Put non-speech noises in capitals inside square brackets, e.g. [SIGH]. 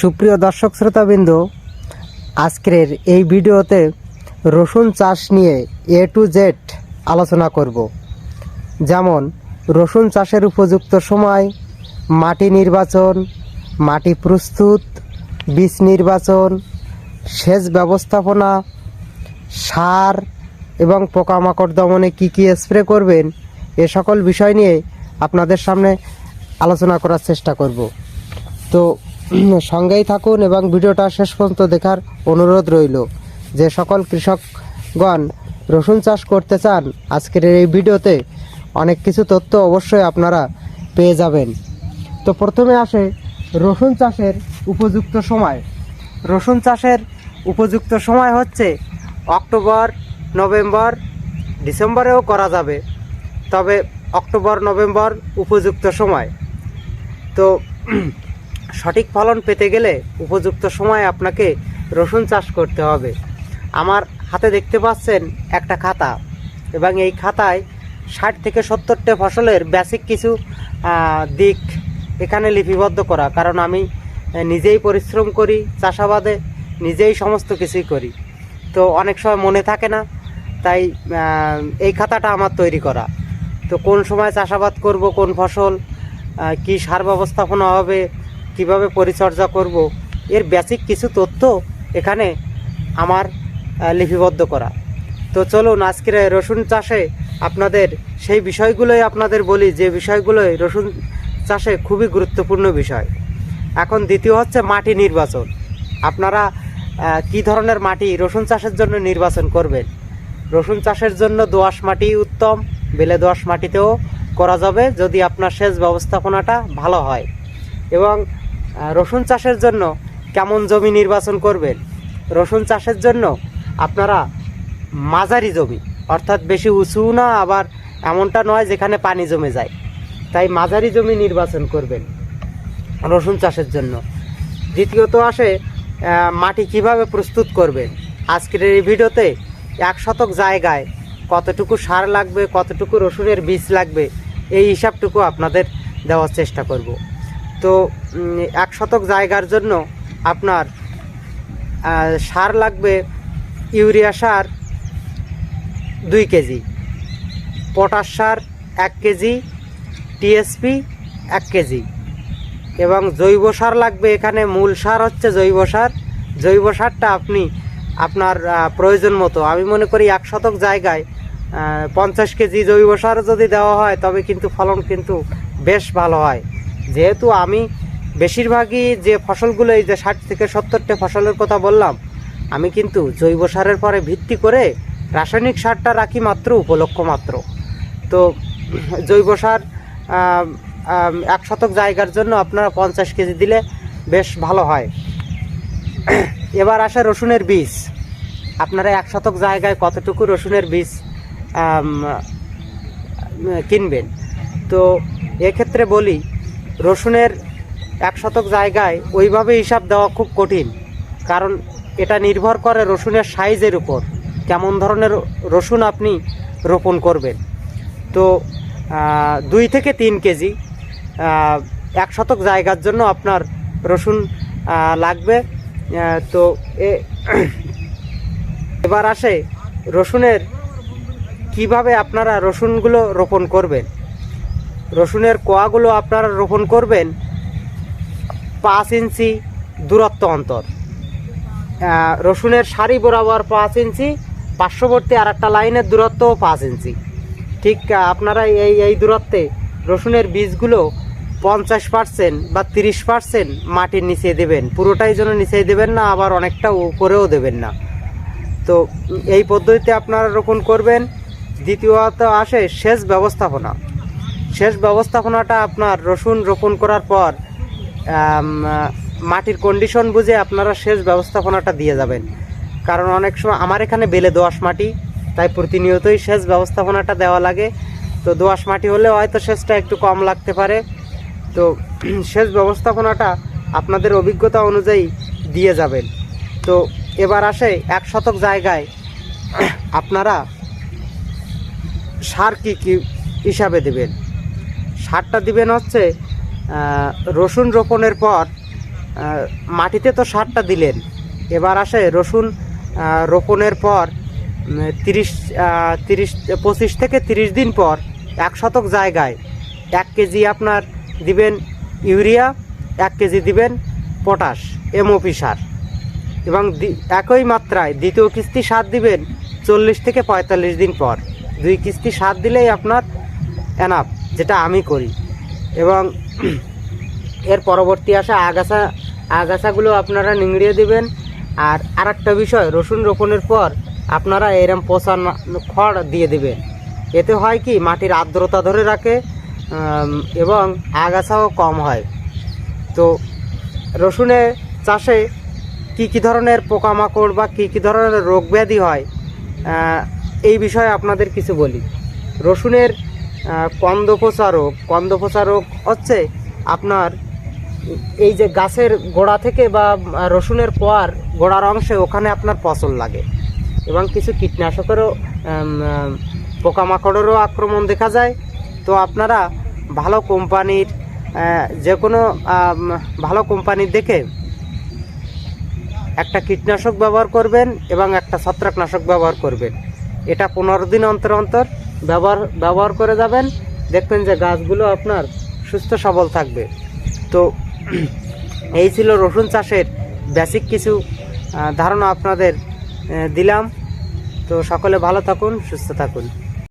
সুপ্রিয় দর্শক শ্রোতাবৃন্দ, আজকের এই ভিডিওতে রসুন চাষ নিয়ে এ টু জেড আলোচনা করব। যেমন, রসুন চাষের উপযুক্ত সময়, মাটি নির্বাচন, মাটি প্রস্তুত, বীজ নির্বাচন, সেচ ব্যবস্থাপনা, সার এবং পোকামাকড় দমনে কি কি স্প্রে করবেন, এ সকল বিষয় নিয়ে আপনাদের সামনে আলোচনা করার চেষ্টা করব। তো সঙ্গেই থাকুন এবং ভিডিওটা শেষ পর্যন্ত দেখার অনুরোধ রইল। যে সকল কৃষকগণ রসুন চাষ করতে চান, আজকের এই ভিডিওতে অনেক কিছু তথ্য অবশ্যই আপনারা পেয়ে যাবেন। তো প্রথমে আসে রসুন চাষের উপযুক্ত সময়। রসুন চাষের উপযুক্ত সময় হচ্ছে অক্টোবর, নভেম্বর, ডিসেম্বরেও করা যাবে। তবে অক্টোবর, নভেম্বর উপযুক্ত সময়। তো সঠিক ফলন পেতে গেলে উপযুক্ত সময় আপনাকে রসুন চাষ করতে হবে। আমার হাতে দেখতে পাচ্ছেন একটা খাতা এবং এই খাতায় ষাট থেকে সত্তরটা ফসলের বেসিক কিছু দিক এখানে লিপিবদ্ধ করা। কারণ আমি নিজেই পরিশ্রম করি চাষাবাদে, নিজেই সমস্ত কিছুই করি। তো অনেক সময় মনে থাকে না, তাই এই খাতাটা আমার তৈরি করা। তো কোন সময় চাষাবাদ করব, কোন ফসল কি সার ব্যবস্থাপনা হবে কীভাবে পরিচর্যা করব, এর বেসিক কিছু তথ্য এখানে আমার লিপিবদ্ধ করা। তো চলুন, আজকের রসুন চাষে আপনাদের সেই বিষয়গুলোই আপনাদের বলি, যে বিষয়গুলোই রসুন চাষে খুবই গুরুত্বপূর্ণ বিষয়। এখন দ্বিতীয় হচ্ছে মাটি নির্বাচন। আপনারা কি ধরনের মাটি রসুন চাষের জন্য নির্বাচন করবেন? রসুন চাষের জন্য দোআঁশ মাটি উত্তম, বেলে দোআঁশ মাটিতেও করা যাবে যদি আপনার সেচ ব্যবস্থাপনাটা ভালো হয়। এবং রসুন চাষের জন্য কেমন জমি নির্বাচন করবেন? রসুন চাষের জন্য আপনারা মাঝারি জমি, অর্থাৎ বেশি উঁচু না, আবার এমনটা নয় যেখানে পানি জমে যায়। তাই মাঝারি জমি নির্বাচন করবেন রসুন চাষের জন্য। দ্বিতীয়ত আসে মাটি কীভাবে প্রস্তুত করবেন? আজকের এই ভিডিওতে এক শতক জায়গায় কতটুকু সার লাগবে, কতটুকু রসুনের বীজ লাগবে, এই হিসাবটুকু আপনাদের দেওয়ার চেষ্টা করব। তো এক শতক জায়গার জন্য আপনার সার লাগবে ইউরিয়া সার দুই কেজি, পটাশ সার এক কেজি, টিএসপি এক কেজি এবং জৈব সার লাগবে এখানে, মূল সার হচ্ছে জৈব সার। জৈব সারটা আপনি আপনার প্রয়োজন মতো, আমি মনে করি এক শতক জায়গায় পঞ্চাশ কেজি জৈব সার যদি দেওয়া হয়, তবে কিন্তু ফলন কিন্তু বেশ ভালো হয়। যেহেতু আমি বেশিরভাগই যে ফসলগুলো, এই যে ষাট থেকে সত্তরটা ফসলের কথা বললাম, আমি কিন্তু জৈব সারের পরে ভিত্তি করে রাসায়নিক সারটা রাখি মাত্র, উপলক্ষ মাত্র। তো জৈব সার এক শতক জায়গার জন্য আপনারা পঞ্চাশ কেজি দিলে বেশ ভালো হয়। এবার আসে রসুনের বীজ। আপনারা এক শতক জায়গায় কতটুকু রসুনের বীজ কিনবেন? তো এক্ষেত্রে বলি রসুনের এক শতক জায়গায় ওইভাবে হিসাব দেওয়া খুব কঠিন, কারণ এটা নির্ভর করে রসুনের সাইজের উপর, কেমন ধরনের রসুন আপনি রোপণ করবেন। তো দুই থেকে তিন কেজি এক শতক জায়গার জন্য আপনার রসুন লাগবে। তো এবার আসে রসুনের কীভাবে আপনারা রসুনগুলো রোপণ করবেন। রসুনের কোয়াগুলো আপনারা রোপণ করবেন পাঁচ ইঞ্চি দূরত্ব অন্তর। রসুনের সারি বরাবর পাঁচ ইঞ্চি, পার্শ্ববর্তী আর একটা লাইনের দূরত্ব পাঁচ ইঞ্চি। ঠিক আপনারা এই এই দূরত্বে রসুনের বীজগুলো পঞ্চাশ পার্সেন্ট বা তিরিশ পার্সেন্ট মাটির নিচে দেবেন। পুরোটাই যেন নিচে দেবেন না, আবার অনেকটা উপরেও দেবেন না। তো এই পদ্ধতিতে আপনারা রোপণ করবেন। দ্বিতীয়ত আসে সেচ ব্যবস্থাপনা। সেচ ব্যবস্থাপনাটা আপনার রসুন রোপণ করার পর মাটির কন্ডিশন বুঝে আপনারা সেচ ব্যবস্থাপনাটা দিয়ে যাবেন। কারণ অনেক সময় আমার এখানে বেলে দোআঁশ মাটি, তাই প্রতিনিয়তই সেচ ব্যবস্থাপনাটা দেওয়া লাগে। তো দোআঁশ মাটি হলে হয়তো সেচটা একটু কম লাগতে পারে। তো [CLEARS THROAT] সেচ ব্যবস্থাপনাটা আপনাদের অভিজ্ঞতা অনুযায়ী দিয়ে যাবেন। তো এবার আসে এক শতক জায়গায় [CLEARS THROAT] আপনারা সার কী কী হিসাবে দেবেন? সারটা দিবেন হচ্ছে রসুন রোপণের পর মাটিতে তো সারটা দিলেন। এবার আসে রসুন রোপণের পর তিরিশ তিরিশ, পঁচিশ থেকে তিরিশ দিন পর, এক শতক জায়গায়, এক কেজি আপনার দিবেন ইউরিয়া, এক কেজি দিবেন পটাশ, এমওপি সার। এবং একই মাত্রায় দ্বিতীয় কিস্তি সার দিবেন চল্লিশ থেকে পঁয়তাল্লিশ দিন পর। দুই কিস্তি সার দিলেই আপনার এনাফ যেটা আমি করি। এবং এর পরবর্তী আসা আগাছা, আগাছাগুলো আপনারা নিংড়িয়ে দিবেন। আর আরেকটা বিষয়, রসুন রোপণের পর আপনারা এরম পচা খড় দিয়ে দিবেন। এতে হয় কি, মাটির আর্দ্রতা ধরে রাখে এবং আগাছাও কম হয়। তো রসুনে চাষে কি কি ধরনের পোকামাকড় বা কি কি ধরনের রোগ ব্যাধি হয় এই বিষয়ে আপনাদের কিছু বলি। রসুনের কন্দপোচা রোগ হচ্ছে আপনার এই যে গাছের গোড়া থেকে বা রসুনের পোয়ার গোড়ার অংশে ওখানে আপনার ফসল লাগে। এবং কিছু কীটনাশকেরও পোকামাকড়েরও আক্রমণ দেখা যায়। তো আপনারা ভালো কোম্পানির যে কোনো ভালো কোম্পানির দেখে একটা কীটনাশক ব্যবহার করবেন এবং একটা ছত্রাকনাশক ব্যবহার করবেন। এটা পনেরো দিন অন্তর অন্তর ব্যবহার ব্যবহার করে যাবেন, দেখবেন যে গাছগুলো আপনার সুস্থ সবল থাকবে। তো [CLEARS THROAT] এই ছিল রসুন চাষের বেসিক কিছু ধারণা আপনাদের দিলাম। তো সকলে ভালো থাকুন, সুস্থ থাকুন।